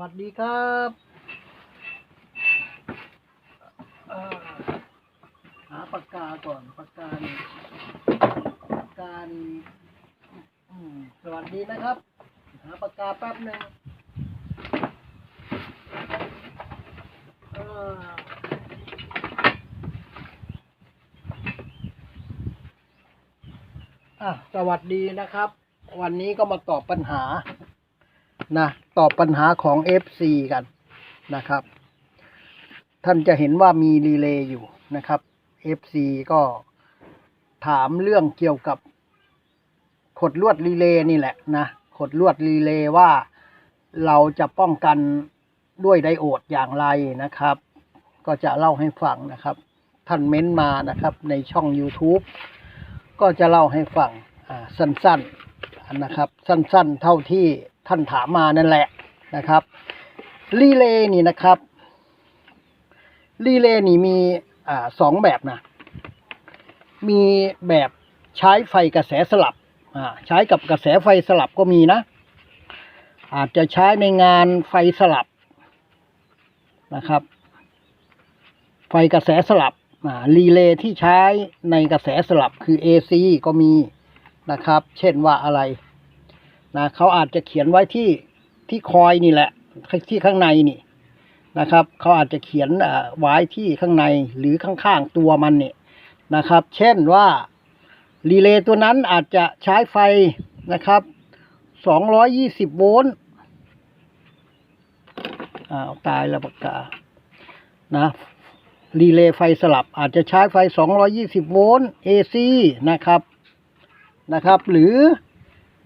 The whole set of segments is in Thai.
วัสดีครับหาปากกาก่อนปากกานี่ปากกาสวัสดีนะครับ หาปากกาแป๊บหนึ่งอ่ออะสวัสดีนะครับ วันนี้ก็มาตอบปัญหานะ ตอบปัญหาของ FC กันนะครับ ท่านจะเห็นว่ามีรีเลย์อยู่นะครับ FC ก็ถามเรื่องเกี่ยวกับ ขดลวดรีเลย์นี่แหละนะ ขดลวดรีเลย์ว่าเราจะป้องกันด้วยไดโอดอย่างไรนะครับ ก็จะเล่าให้ฟังนะครับ ท่านเม้นมานะครับในช่อง YouTube ก็จะเล่าให้ฟังอ่าสั้นๆนะครับ สั้นๆ เท่าที่ ท่านถามมานั่นแหละนะครับรีเลย์นี่นะครับรีเลย์นี่มีอสองแบบนะ มีแบบใช้ไฟกระแสสลับใช้กับกระแสไฟสลับก็มีนะ อาจจะใช้ในงานไฟสลับนะครับ ไฟกระแสสลับรีเลย์ที่ใช้ในกระแสสลับคือ AC ก็มีนะครับ เช่นว่าอะไร นะเขาอาจจะเขียนไว้ที่ที่คอยนี่แหละที่ข้างในนี่นะครับ เขาอาจจะเขียนอ่าไว้ที่ข้างในหรือข้างๆตัวมันนี่นะครับ เช่นว่ารีเลย์ตัวนั้นอาจจะใช้ไฟนะครับ220 โวลต์อ้าวตายแล้วปากกานะรีเลย์ไฟสลับอาจจะใช้ไฟ 220 โวลต์ AC นะครับนะครับ หรือ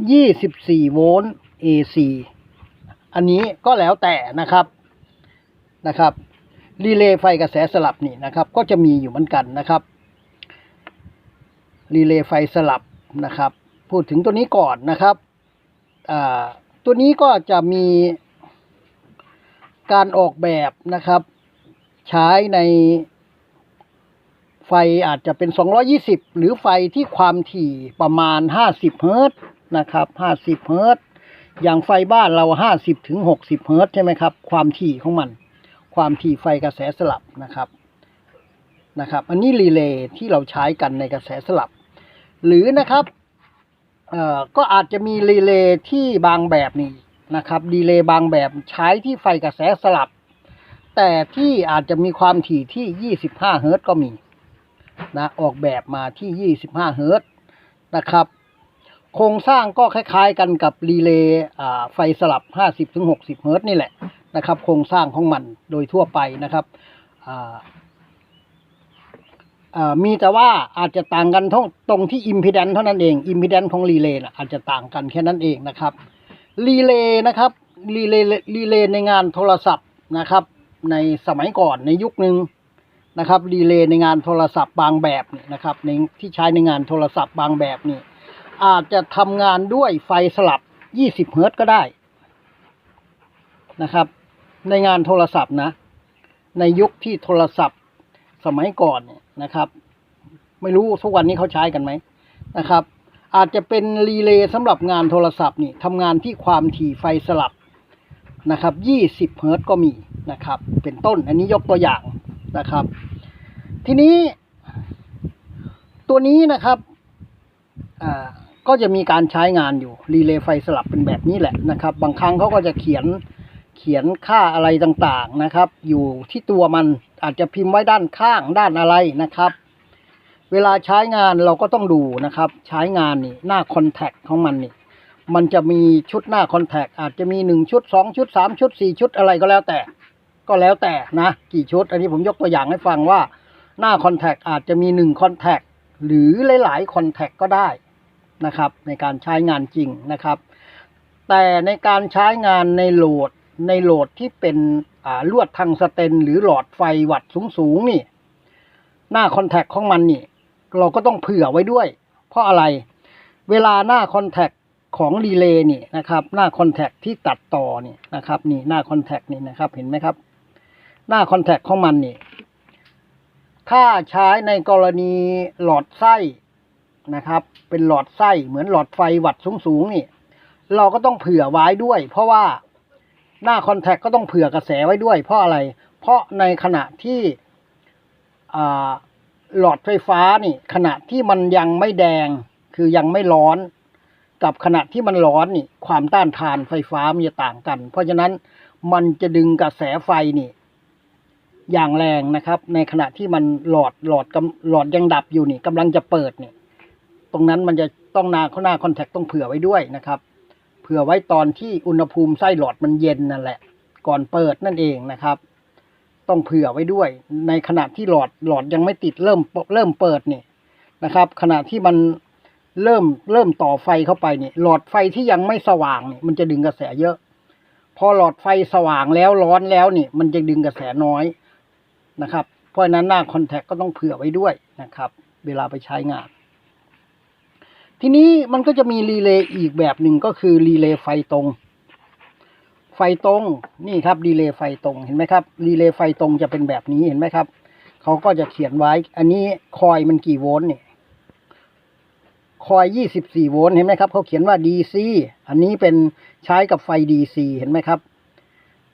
24โวลต์ AC อันนี้ก็แล้วแต่นะครับนะครับรีเลย์ไฟกระแสสลับนี่นะครับ ก็จะมีอยู่เหมือนกันนะครับรีเลย์ไฟสลับนะครับ พูดถึงตัวนี้ก่อนนะครับอ่าตัวนี้ก็จะมีการออกแบบนะครับ ใช้ในไฟอาจจะเป็น 220 หรือไฟที่ความถี่ประมาณ 50 เฮิรตซ์ นะครับ50เฮิร์ตอย่างไฟบ้านเรา50ถึง60เฮิร์ตใช่ไหมครับ ความถี่ของมัน ความถี่ไฟกระแสสลับนะครับนะครับ อันนี้รีเลย์ที่เราใช้กันในกระแสสลับ หรือนะครับก็อาจจะมีรีเลย์ที่บางแบบนี่นะครับรีเลย์บางแบบใช้ที่ไฟกระแสสลับ แต่ที่อาจจะมีความถี่ที่ 25 เฮิร์ตก็มีนะออกแบบมาที่ 25 เฮิร์ตนะครับ โครงสร้างก็คล้าย ๆ กันกับรีเลย์ไฟสลับ 50-60 เฮิรต์นี่แหละนะครับ โครงสร้างของมันโดยทั่วไปนะครับมีแต่ว่าอาจจะต่างกันตรงตรงที่อิมพีแดนเท่านั้นเองอิมพีแดนของรีเลย์อาจจะต่างกันแค่นั้นเองนะครับรีเลย์นะครับรีเลย์รีเลย์ในงานโทรศัพท์นะครับ ในสมัยก่อนในยุคหนึ่งนะครับรีเลย์ในงานโทรศัพท์บางแบบนี่นะครับในที่ใช้ในงานโทรศัพท์บางแบบนี่ อาจจะทำงานด้วยไฟสลับ 20 เฮิรต์ก็ได้นะครับ ในงานโทรศัพท์นะ ในยุคที่โทรศัพท์สมัยก่อนเนี่ยนะครับ ไม่รู้ทุกวันนี้เขาใช้กันไหมนะครับ อาจจะเป็นรีเลย์สำหรับงานโทรศัพท์นี่ทำงานที่ความถี่ไฟสลับนะครับ 20 เฮิรต์ก็มีนะครับ เป็นต้น อันนี้ยกตัวอย่างนะครับ ทีนี้ ตัวนี้นะครับ อ่า ก็จะมีการใช้งานอยู่รีเลย์ไฟสลับเป็นแบบนี้แหละนะครับ บางครั้งเขาก็จะเขียนเขียนค่าอะไรต่างๆนะครับ อยู่ที่ตัวมันอาจจะพิมพ์ไว้ด้านข้างด้านอะไรนะครับ เวลาใช้งานเราก็ต้องดูนะครับ ใช้งานนี่หน้าคอนแทคของมันนี่มันจะมีชุดหน้าคอนแทคอาจจะมีหนึ่งชุดสองชุดสามชุดสี่ชุดอะไรก็แล้วแต่ ก็แล้วแต่นะ กี่ชุด อันนี้ผมยกตัวอย่างให้ฟังว่าหน้าคอนแทคอาจจะมีหนึ่งคอนแทคหรือหลายๆคอนแทคก็ได้ นะครับ ในการใช้งานจริงนะครับ แต่ในการใช้งานในโหลดในโหลดที่เป็นลวดทางสเตน หรือหลอดไฟวัดสูงๆนี่ หน้าคอนแทคของมันนี่ เราก็ต้องเผื่อไว้ด้วย เพราะอะไร เวลาหน้าคอนแทคของรีเลย์นี่นะครับ หน้าคอนแทคที่ตัดต่อนี่นะครับ นี่หน้าคอนแทคนี่นะครับ เห็นไหมครับ หน้าคอนแทคของมันนี่ ถ้าใช้ในกรณีหลอดไส้ นะครับ เป็นหลอดไส้เหมือนหลอดไฟวัดสูงๆนี่ เราก็ต้องเผื่อไว้ด้วย เพราะว่าหน้าคอนแทคก็ต้องเผื่อกระแสไว้ด้วย เพราะอะไร เพราะในขณะที่หลอดไฟฟ้านี่ขณะที่มันยังไม่แดงคือยังไม่ร้อน กับขณะที่มันร้อนนี่ความต้านทานไฟฟ้ามันจะต่างกัน เพราะฉะนั้นมันจะดึงกระแสไฟนี่ อย่างแรงนะครับ ในขณะที่มันหลอดหลอดกำหลอดยังดับอยู่นี่กำลังจะเปิดนี่ ตรงนั้นมันจะต้องหนาเขาหน้าคอนแทคต้องเผื่อไว้ด้วยนะครับ เผื่อไว้ตอนที่อุณหภูมิไส้หลอดมันเย็นนั่นแหละ ก่อนเปิดนั่นเองนะครับ ต้องเผื่อไว้ด้วย ในขณะที่หลอดหลอดยังไม่ติดเริ่มเริ่มเปิดนี่นะครับ ขณะที่มันเริ่มเริ่มต่อไฟเข้าไปนี่หลอดไฟที่ยังไม่สว่างนี่มันจะดึงกระแสเยอะ พอหลอดไฟสว่างแล้วร้อนแล้วนี่ มันจะดึงกระแสน้อยนะครับ เพราะฉะนั้นหน้าคอนแทคก็ต้องเผื่อไว้ด้วยนะครับ เวลาไปใช้งาน ทีนี้มันก็จะมีรีเลย์อีกแบบหนึ่งก็คือรีเลย์ไฟตรง ไฟตรงนี่ครับรีเลย์ไฟตรงเห็นไหมครับรีเลย์ไฟตรงจะเป็นแบบนี้เห็นไหมครับเขาก็จะเขียนไว้ อันนี้คอยมันกี่โวลต์เนี่ยคอยยี่สิบสี่โวลต์เห็นไหมครับเขาเขียนว่า DC อันนี้เป็นใช้กับไฟ DC เห็นไหมครับ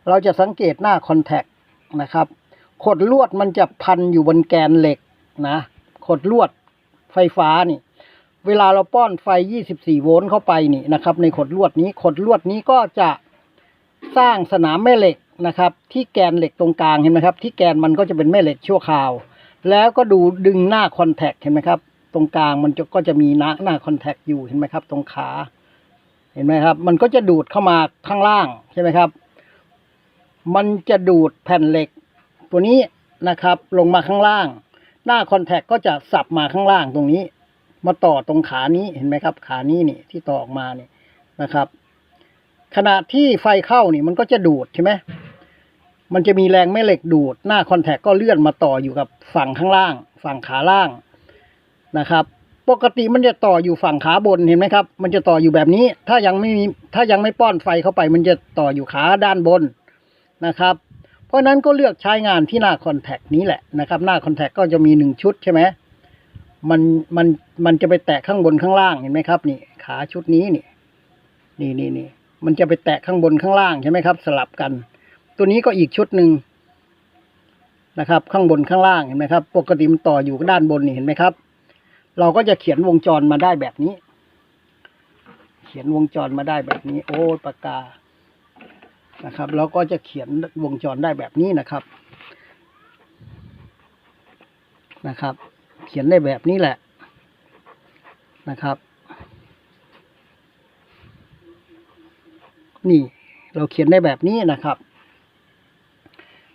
เราจะสังเกตหน้าคอนแทคนะครับ ขดลวดมันจะพันอยู่บนแกนเหล็กนะ ขดลวดไฟฟ้านี่ เวลาเราป้อนไฟ 24 โวลต์เข้าไปนี่นะครับ ในขดลวดนี้ขดลวดนี้ก็จะสร้างสนามแม่เหล็กนะครับ ที่แกนเหล็กตรงกลางเห็นไหมครับ ที่แกนมันก็จะเป็นแม่เหล็กชั่วคราว แล้วก็ดูดึงหน้าคอนแทคเห็นไหมครับ ตรงกลางมันจะก็จะมีหน้าหน้าคอนแทคอยู่เห็นไหมครับ ตรงขาเห็นไหมครับ มันก็จะดูดเข้ามาข้างล่างใช่ไหมครับ มันจะดูดแผ่นเหล็ก ตัวนี้นะครับ ลงมาข้างล่าง หน้าคอนแทคก็จะสับมาข้างล่างตรงนี้ มาต่อตรงขานี้เห็นไหมครับ ขานี้นี่ที่ต่อออกมานี่นะครับ ขณะที่ไฟเข้านี่มันก็จะดูดใช่ไหมมันจะมีแรงแม่เหล็กดูด หน้าคอนแทคก็เลื่อนมาต่ออยู่กับฝั่งข้างล่าง ฝั่งขาล่างนะครับ ปกติมันจะต่ออยู่ฝั่งขาบนเห็นไหมครับ มันจะต่ออยู่แบบนี้ ถ้ายังไม่มีถ้ายังไม่ป้อนไฟเข้าไป มันจะต่ออยู่ขาด้านบนนะครับ เพราะฉะนั้นก็เลือกใช้งานที่หน้าคอนแทคนี้แหละนะครับ หน้าคอนแทคก็จะมีหนึ่งชุดใช่ไหม มันมันมันจะไปแตะข้างบนข้างล่างเห็นไหมครับนี่ขาชุดนี้นี่นี่นี่นี่มันจะไปแตะข้างบนข้างล่างใช่ไหมครับ สลับกัน ตัวนี้ก็อีกชุดหนึ่งนะครับ ข้างบนข้างล่างเห็นไหมครับ ปกติมันต่ออยู่ด้านบนนี่เห็นไหมครับ เราก็จะเขียนวงจรมาได้แบบนี้ เขียนวงจรมาได้แบบนี้ โอ้ปากกานะครับเราก็จะเขียนวงจรได้แบบนี้นะครับนะครับ เขียนได้แบบนี้แหละนะครับ นี่เราเขียนได้แบบนี้นะครับ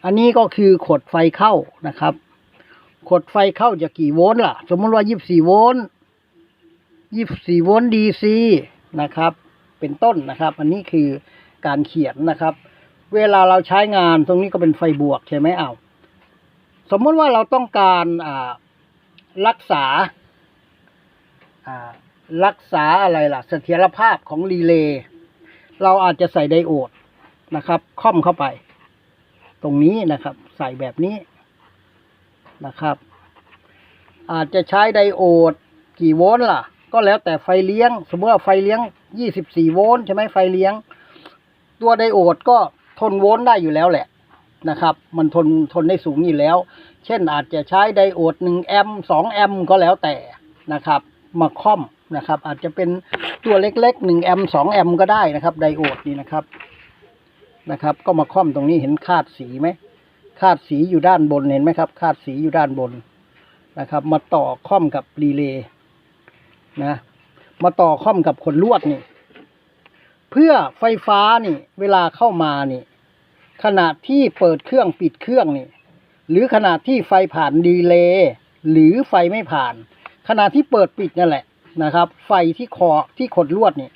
อันนี้ก็คือขดไฟเข้านะครับ ขดไฟเข้าจะกี่โวลต์ล่ะ สมมติว่า24โวลต์24โวลต์ DC นะครับ เป็นต้นนะครับ อันนี้คือการเขียนนะครับ เวลาเราใช้งานตรงนี้ก็เป็นไฟบวกใช่ไหมเอาสมมติว่าเราต้องการอ่า รักษารักษาอะไรล่ะ เสถียรภาพของรีเลย์เราอาจจะใส่ไดโอดนะครับ ค่อมเข้าไป ตรงนี้นะครับ ใส่แบบนี้นะครับ อาจจะใช้ไดโอดกี่โวลต์ล่ะ ก็แล้วแต่ไฟเลี้ยง สมมติว่าไฟเลี้ยง 24 โวลต์ใช่ไหมไฟเลี้ยง ตัวไดโอดก็ทนโวลต์ได้อยู่แล้วแหละนะครับ มันทนทนได้สูงอยู่แล้ว เช่นอาจจะใช้ไดโอดหนึ่งแอมป์สองแอมป์ก็แล้วแต่นะครับ มาค่อมนะครับ อาจจะเป็นตัวเล็กๆหนึ่งแอมป์สองแอมป์ก็ได้นะครับ ไดโอดนี่นะครับนะครับ ก็มาค่อมตรงนี้เห็นคาดสีไหมคาดสีอยู่ด้านบนเห็นไหมครับ คาดสีอยู่ด้านบนนะครับ มาต่อค่อมกับรีเลย์นะ มาต่อค่อมกับขนลวดนี่ เพื่อไฟฟ้านี่ เวลาเข้ามานี่ ขณะที่เปิดเครื่องปิดเครื่องนี่ หรือขณะที่ไฟผ่านดีเลย์หรือไฟไม่ผ่าน ขณะที่เปิดปิดนั่นแหละนะครับ ไฟที่คอที่ขดลวดนี่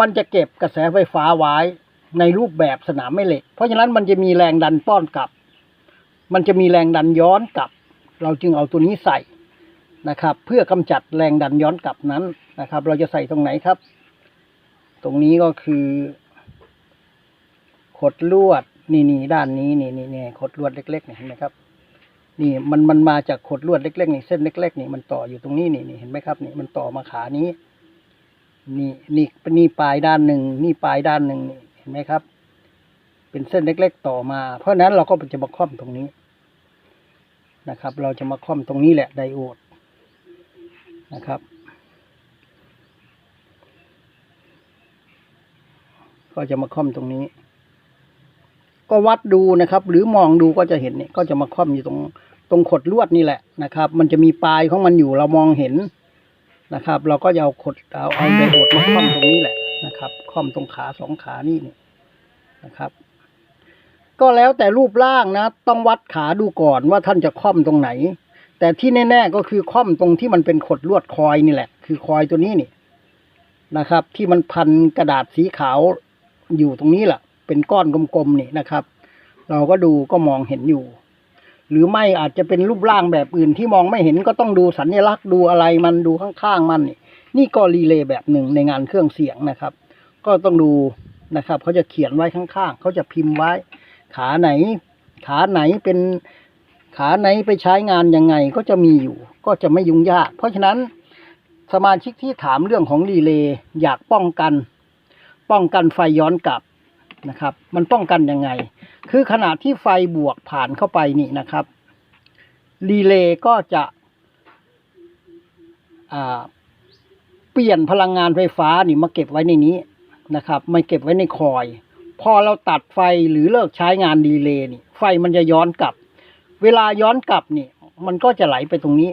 มันจะเก็บกระแสไฟฟ้าไว้ในรูปแบบสนามแม่เหล็ก เพราะฉะนั้นมันจะมีแรงดันป้อนกลับ มันจะมีแรงดันย้อนกลับ เราจึงเอาตัวนี้ใส่นะครับ เพื่อกำจัดแรงดันย้อนกลับนั้นนะครับ เราจะใส่ตรงไหนครับ ตรงนี้ก็คือขดลวดนี่นี่ด้านนี้นี่นี่นี่ขดลวดเล็กๆนี่เห็นไหมครับ นี่มันมันมาจากขดลวดเล็กๆนี่เส้นเล็ก ๆ นี่มันต่ออยู่ตรงนี้นี่นี่เห็นไหมครับนี่มันต่อมาขานี้ นี่นี่นี่ปลายด้านหนึ่งนี่ปลายด้านหนึ่งนี่เห็นไหมครับ เป็นเส้นเล็ก ๆ ต่อมา เพราะฉะนั้นเราก็จะมาคล่อมตรงนี้นะครับ เราจะมาคล่อมตรงนี้แหละไดโอดนะครับ ก็จะมาคล่อมตรงนี้ ก็วัดดูนะครับ หรือมองดูก็จะเห็นเนี่ยก็จะมาคล่อมอยู่ตรงตรงขดลวดนี่แหละนะครับ มันจะมีปลายของมันอยู่เรามองเห็นนะครับ เราก็จะเอาขดเอาเอาไดโอดมาคล่อมตรงนี้แหละนะครับคล่อมตรงขาสองขานี่นี่นะครับ ก็แล้วแต่รูปร่างนะ ต้องวัดขาดูก่อนว่าท่านจะคล่อมตรงไหน แต่ที่แน่ ๆก็คือคล่อมตรงที่มันเป็นขดลวดคอยนี่แหละ คือคอยตัวนี้นี่นะครับ ที่มันพันกระดาษสีขาวอยู่ตรงนี้แหละ เป็นก้อนกลมๆนี่นะครับ เราก็ดูก็มองเห็นอยู่ หรือไม่อาจจะเป็นรูปร่างแบบอื่นที่มองไม่เห็นก็ต้องดูสัญลักษณ์ดูอะไรมันดูข้างๆมันนี่นี่ก็รีเลย์แบบหนึ่งในงานเครื่องเสียงนะครับ ก็ต้องดูนะครับเขาจะเขียนไว้ข้างๆเขาจะพิมพ์ไว้ ขาไหน ขาไหนเป็นขาไหนไปใช้งานยังไงก็จะมีอยู่ ก็จะไม่ยุ่งยาก เพราะฉะนั้นสมาชิกที่ถามเรื่องของรีเลย์อยากป้องกัน ป้องกันไฟย้อนกลับ นะครับ มันป้องกันยังไง คือขณะที่ไฟบวกผ่านเข้าไปนี่นะครับรีเลย์ก็จะเปลี่ยนพลังงานไฟฟ้านี่มาเก็บไว้ในนี้นะครับไม่เก็บไว้ในคอย พอเราตัดไฟหรือเลิกใช้งานรีเลย์นี่ ไฟมันจะย้อนกลับ เวลาย้อนกลับนี่ มันก็จะไหลไปตรงนี้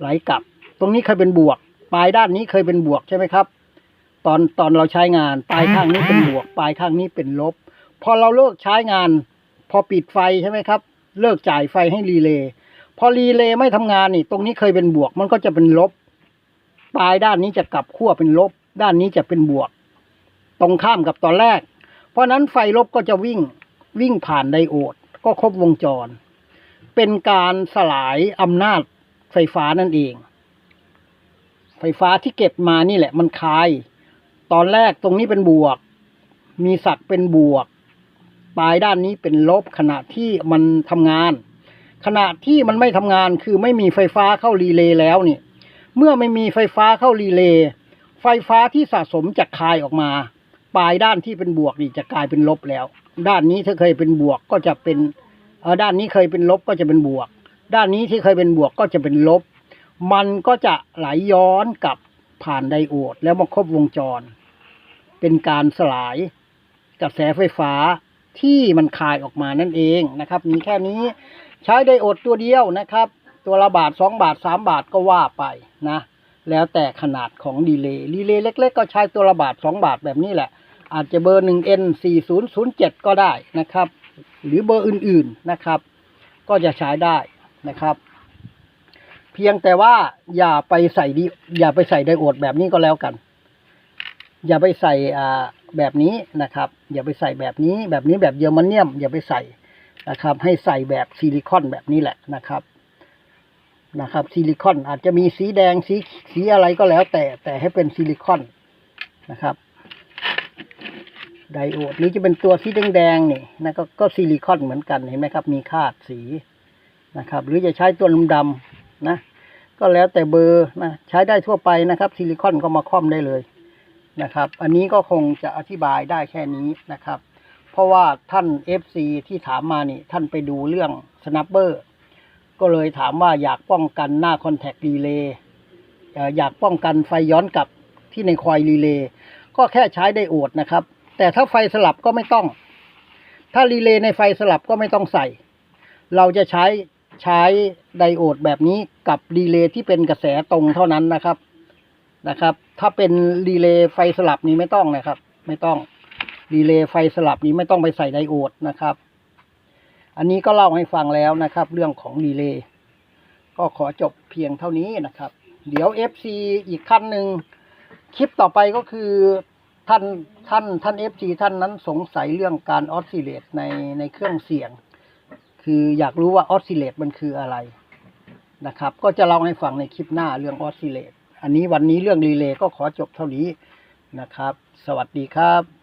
ไหลกลับ ตรงนี้เคยเป็นบวก ปลายด้านนี้เคยเป็นบวกใช่ไหมครับ ตอนตอนเราใช้งาน ปลายข้างนี้เป็นบวก ปลายข้างนี้เป็นลบ พอเราเลิกใช้งาน พอปิดไฟใช่ไหมครับ เลิกจ่ายไฟให้รีเลย์พอรีเลย์ไม่ทำงานนี่ ตรงนี้เคยเป็นบวก มันก็จะเป็นลบ ปลายด้านนี้จะกลับขั้วเป็นลบ ด้านนี้จะเป็นบวก ตรงข้ามกับตอนแรก เพราะฉะนั้นไฟลบก็จะวิ่งวิ่งผ่านไดโอด ก็ครบวงจร เป็นการสลายอำนาจไฟฟ้านั่นเอง ไฟฟ้าที่เก็บมานี่แหละมันคาย ตอนแรกตรงนี้เป็นบวก มีศักเป็นบวก ปลายด้านนี้เป็นลบขณะที่มันทำงาน ขณะที่มันไม่ทำงานคือไม่มีไฟฟ้าเข้ารีเลย์แล้วนี่ เมื่อไม่มีไฟฟ้าเข้ารีเลย์ไฟฟ้าที่สะสมจะคายออกมา ปลายด้านที่เป็นบวกนี่จะกลายเป็นลบแล้ว ด้านนี้ถ้าเคยเป็นบวกก็จะเป็นด้านนี้เคยเป็นลบก็จะเป็นบวก ด้านนี้ที่เคยเป็นบวกก็จะเป็นลบ มันก็จะไหลย้อนกลับ ผ่านไดโอดแล้วมาครบวงจร เป็นการสลายกระแสไฟฟ้าที่มันคายออกมานั่นเองนะครับ มีแค่นี้ใช้ไดโอดตัวเดียวนะครับ ตัวละบาทสองบาทสามบาทก็ว่าไปนะ แล้วแต่ขนาดของดีเลย์รีเลย์เล็ก ๆ ก็ใช้ตัวละบาทสองบาทแบบนี้แหละ อาจจะเบอร์หนึ่ง N สี่ศูนย์ศูนย์เจ็ดก็ได้นะครับ หรือเบอร์อื่นๆนะครับ ก็จะใช้ได้นะครับ เพียงแต่ว่าอย่าไปใส่ดิอย่าไปใส่ไดโอดแบบนี้ก็แล้วกัน อย่าไปใส่อ่าแบบนี้นะครับ อย่าไปใส่แบบนี้ แบบนี้แบบเยอรมันเนียม อย่าไปใส่นะครับ ให้ใส่แบบซิลิคอนแบบนี้แหละนะครับนะครับ ซิลิคอนอาจจะมีสีแดงสีสีอะไรก็แล้ว แต่แต่ให้เป็นซิลิคอนนะครับไดโอดนี้จะเป็นตัวสีแดงๆนี่นะก็ก็ซิลิคอนเหมือนกันเห็นไหมครับ มีคาดสีนะครับ หรือจะใช้ตัวดำ นะ ก็แล้วแต่เบอร์นะใช้ได้ทั่วไปนะครับ ซิลิคอนก็มาค่อมได้เลยนะครับ อันนี้ก็คงจะอธิบายได้แค่นี้นะครับ เพราะว่าท่าน FC ที่ถามมานี่ ท่านไปดูเรื่องสนับเบอร์ก็เลยถามว่าอยากป้องกันหน้าคอนแทครีเลย์อยากป้องกันไฟย้อนกลับที่ในคอยรีเลย์ก็แค่ใช้ไดโอดนะครับ แต่ถ้าไฟสลับก็ไม่ต้อง ถ้ารีเลย์ในไฟสลับก็ไม่ต้องใส่ เราจะใช้ ใช้ไดโอดแบบนี้กับรีเลย์ที่เป็นกระแสตรงเท่านั้นนะครับนะครับ ถ้าเป็นรีเลย์ไฟสลับนี้ไม่ต้องนะครับ ไม่ต้องรีเลย์ไฟสลับนี้ไม่ต้องไปใส่ไดโอดนะครับ อันนี้ก็เล่าให้ฟังแล้วนะครับ เรื่องของรีเลย์ก็ขอจบเพียงเท่านี้นะครับ เดี๋ยว FC อีกขั้นหนึ่งคลิปต่อไปก็คือท่านท่านท่าน FC ท่านนั้นสงสัยเรื่องการออสซิเลตในในเครื่องเสียง คืออยากรู้ว่าออสซิเลตมันคืออะไรนะครับ ก็จะเล่าให้ฟังในคลิปหน้าเรื่องออสซิเลตอันนี้วันนี้เรื่องรีเลย์ก็ขอจบเท่านี้นะครับ สวัสดีครับ